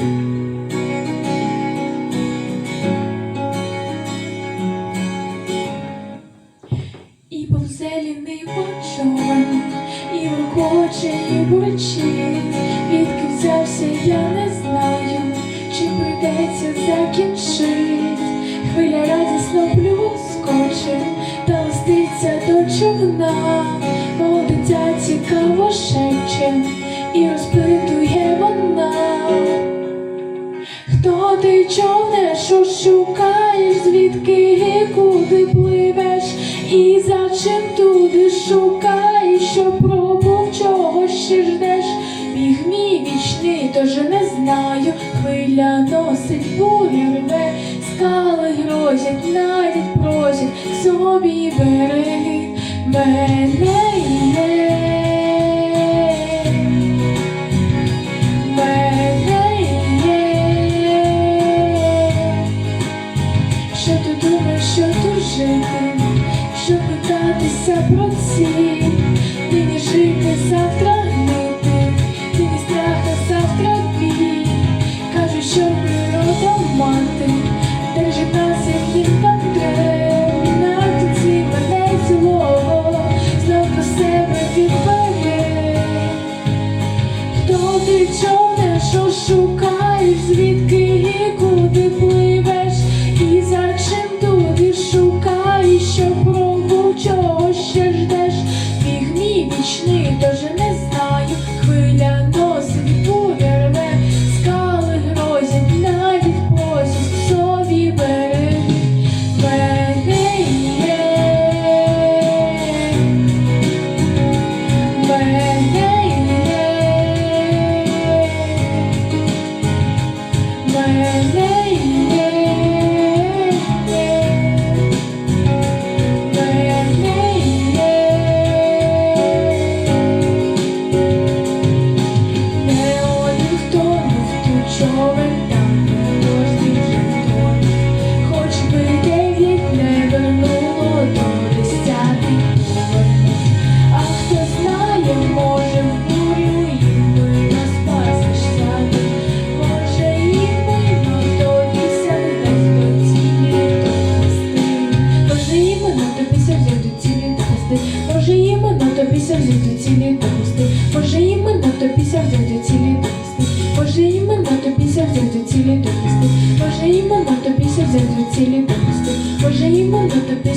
І повзелі не бачу, і рукоче, і бурчить. шукаєш, звідки е, куди пливеш, і за чим туди шукаєш, що пробув, чого ще ждеш, міг мій вічний, тож не знаю, хвиля носить буря рве, скали грозять, навіть просять. Собі береги мене. Проси, ты не не жити завтра. топіся взяти цілі пусти, Божиї мене топіся взяти цілі пусти, Божиї мене топіся взяти цілі пусти, Божиї мене топіся взяти цілі пусти, Божиї мене топіся